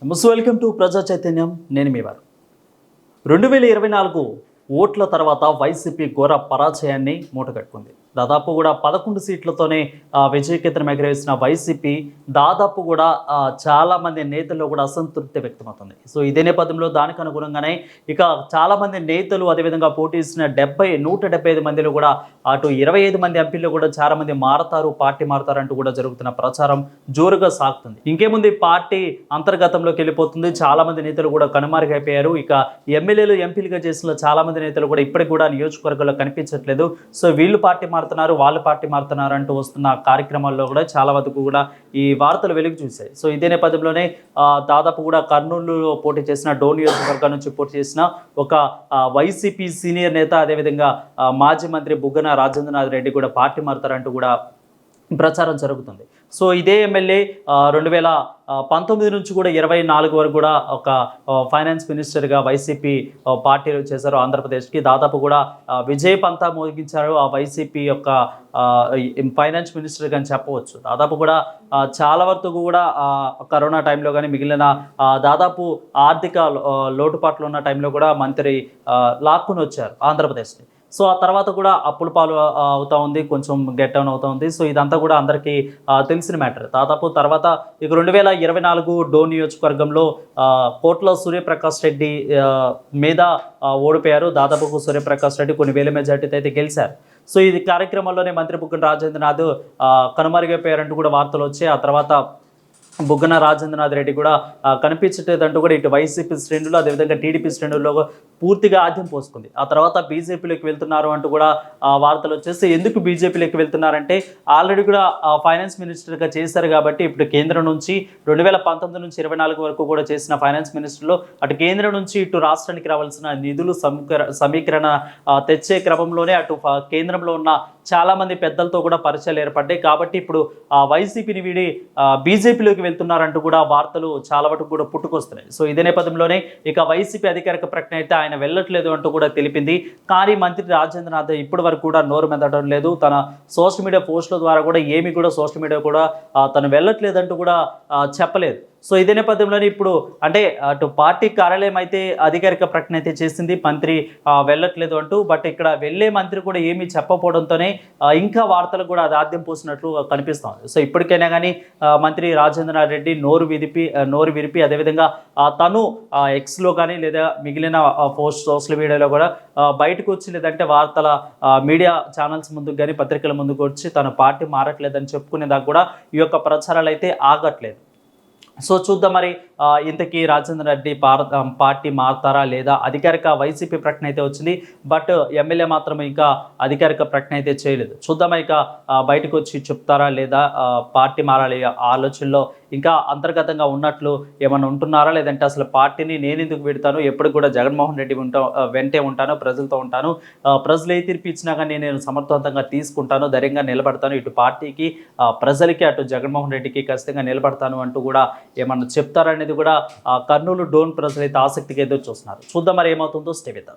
నమస్తే welcome to ప్రజా చైతన్యం. నేను మీ వారు రెండు వేల ఇరవై నాలుగు ఓట్ల తర్వాత వైసీపీ ఘోర పరాజయాన్ని మూటగట్టుకుంది. దాదాపు కూడా పదకొండు సీట్లతోనే విజయకేతనం ఎగరేసిన వైసీపీ దాదాపు కూడా చాలామంది చాలా మంది నేతల్లో కూడా అసంతృప్తి వ్యక్తమవుతుంది. సో ఇదే నేపథ్యంలో దానికి అనుగుణంగానే ఇక చాలా మంది నేతలు అదేవిధంగా పోటీ ఇచ్చిన డెబ్బై నూట డెబ్బై ఐదు మందిలో కూడా అటు ఇరవై ఐదు మంది ఎంపీలు కూడా చాలా మంది మారతారు పార్టీ మారతారంటూ కూడా జరుగుతున్న ప్రచారం జోరుగా సాగుతుంది. ఇంకేముంది పార్టీ అంతర్గతంలోకి వెళ్ళిపోతుంది. చాలా మంది నేతలు కూడా కనుమరుగైపోయారు. ఇక ఎమ్మెల్యేలు ఎంపీలుగా చేసిన చాలా మంది నేతలు కూడా ఇప్పటికి కూడా నియోజకవర్గంలో కనిపించట్లేదు. సో వీళ్ళు పార్టీ మారుతున్నారు వాళ్ళు పార్టీ మారుతున్నారు అంటూ వస్తున్న కార్యక్రమాల్లో కూడా చాలా వరకు కూడా ఈ వార్తలు వెలుగు చూశాయి. సో ఇదే నేపథ్యంలోనే దాదాపు కూడా కర్నూలులో పోటీ చేసిన డోన్ నియోజకవర్గం నుంచి పోటీ చేసిన ఒక వైసీపీ సీనియర్ నేత అదేవిధంగా మాజీ మంత్రి బుగ్గన రాజేంద్రనాథ్ రెడ్డి కూడా పార్టీ మారుతారంటూ కూడా ప్రచారం జరుగుతుంది. సో ఇదే ఎమ్మెల్యే రెండు వేల పంతొమ్మిది నుంచి కూడా ఇరవై నాలుగు వరకు కూడా ఒక ఫైనాన్స్ మినిస్టర్గా వైసీపీ పార్టీలు చేశారు ఆంధ్రప్రదేశ్కి. దాదాపు కూడా విజయ్ పంతా మోగించారు ఆ వైసీపీ యొక్క ఫైనాన్స్ మినిస్టర్గా అని చెప్పవచ్చు. దాదాపు కూడా చాలా వరకు కూడా కరోనా టైంలో కానీ మిగిలిన దాదాపు ఆర్థిక లోటుపాట్లు ఉన్న టైంలో కూడా మంత్రి లాక్కుని వచ్చారు ఆంధ్రప్రదేశ్ని. సో ఆ తర్వాత కూడా అప్పుల పాలు అవుతూ అవుతా ఉంది కొంచెం గెట్ డౌన్ అవుతూ ఉంది. సో ఇదంతా కూడా అందరికీ తెలిసిన మ్యాటర్. దాదాపు తర్వాత ఇక రెండు వేల ఇరవై నాలుగు డో నియోజకవర్గంలో ఆ, కోట్ల సూర్యప్రకాష్ రెడ్డి మీద ఓడిపోయారు. దాదాపు సూర్యప్రకాష్ రెడ్డి కొన్ని వేల మెజార్టీతో అయితే గెలిచారు. సో ఇది కార్యక్రమంలోనే మంత్రి బుగ్గన రాజేంద్రనాథ్ కనుమరుగైపోయారంటూ కూడా వార్తలు వచ్చాయి. ఆ తర్వాత బుగ్గన రాజేంద్రనాథ్ రెడ్డి కూడా ఆ, కనిపించట్లేదంటూ కూడా ఇటు వైసీపీ శ్రేణులు అదేవిధంగా టీడీపీ శ్రేణుల్లో పూర్తిగా ఆద్యం పోసుకుంది. ఆ తర్వాత బీజేపీలోకి వెళ్తున్నారు అంటూ కూడా వార్తలు వచ్చేసి ఎందుకు బీజేపీలోకి వెళ్తున్నారంటే ఆల్రెడీ కూడా ఫైనాన్స్ మినిస్టర్గా చేశారు కాబట్టి ఇప్పుడు కేంద్రం నుంచి రెండు వేల పంతొమ్మిది నుంచి ఇరవై నాలుగు వరకు కూడా చేసిన ఫైనాన్స్ మినిస్టర్లో అటు కేంద్రం నుంచి ఇటు రాష్ట్రానికి రావాల్సిన నిధులు సమీకరణ తెచ్చే క్రమంలోనే అటు కేంద్రంలో ఉన్న చాలామంది పెద్దలతో కూడా పరిచయాలు ఏర్పడ్డాయి. కాబట్టి ఇప్పుడు ఆ వైసీపీని వీడి బీజేపీలోకి వెళ్తున్నారంటూ కూడా వార్తలు చాలా వరకు కూడా పుట్టుకొస్తున్నాయి. సో ఇదే నేపథ్యంలోనే ఇక వైసీపీ అధికారిక ప్రకటన అయితే ఆయన వెళ్ళట్లేదు అంటూ కూడా తెలిపింది. కానీ మంత్రి రాజేంద్రనాథ్ ఇప్పటి వరకు కూడా నోరు మెదడం లేదు. తన సోషల్ మీడియా పోస్టుల ద్వారా కూడా ఏమి కూడా సోషల్ మీడియా కూడా తను వెళ్ళట్లేదంటూ కూడా చెప్పలేదు. సో ఇదే నేపథ్యంలోనే ఇప్పుడు అంటే అటు పార్టీ కార్యాలయం అయితే అధికారిక ప్రకటన అయితే చేసింది మంత్రి వెళ్ళట్లేదు అంటూ బట్ ఇక్కడ వెళ్ళే మంత్రి కూడా ఏమీ చెప్పకపోవడంతోనే ఇంకా వార్తలు కూడా అది ఆద్యం పోసినట్లు కనిపిస్తుంది సో ఇప్పటికైనా కానీ మంత్రి రాజేంద్రనాథ్ రెడ్డి నోరు విదిపి నోరు విరిపి అదేవిధంగా తను ఎక్స్లో కానీ లేదా మిగిలిన పోస్ట్ సోషల్ మీడియాలో కూడా బయటకు వచ్చి లేదంటే వార్తల మీడియా ఛానల్స్ ముందుకు కానీ పత్రికల ముందుకు వచ్చి తన పార్టీ మారట్లేదని చెప్పుకునేదాకా కూడా ఈ యొక్క ప్రచారాలు అయితే ఆగట్లేదు. సో చూద్దాం మరి ఇంతకీ రాజేంద్ర రెడ్డి పార్టీ మారుతారా లేదా అధికారిక వైసీపీ ప్రకటన అయితే వచ్చింది. బట్ ఎమ్మెల్యే మాత్రం ఇంకా అధికారిక ప్రకటన అయితే చేయలేదు. చూద్దాం ఇక బయటకు వచ్చి చెప్తారా లేదా పార్టీ మారాలి ఆలోచనలో ఇంకా అంతర్గతంగా ఉన్నట్లు ఏమైనా ఉంటున్నారా లేదంటే అసలు పార్టీని నేను ఎందుకు పెడతాను ఎప్పుడు కూడా జగన్మోహన్ రెడ్డి ఉంటా వెంటే ఉంటాను ప్రజలతో ఉంటాను. ప్రజలు ఏ తీర్పు ఇచ్చినా కానీ నేను సమర్థవంతంగా తీసుకుంటాను ధైర్యంగా నిలబడతాను. ఇటు పార్టీకి ప్రజలకి అటు జగన్మోహన్ రెడ్డికి ఖచ్చితంగా నిలబడతాను అంటూ కూడా ఏమన్నా చెప్తారనేది కూడా ఆ, కర్నూలు డోన్ ప్రజలు అయితే ఆసక్తిగా ఎదురు చూస్తున్నారు చూద్దాం మరి ఏమవుతుందో స్టే విత్.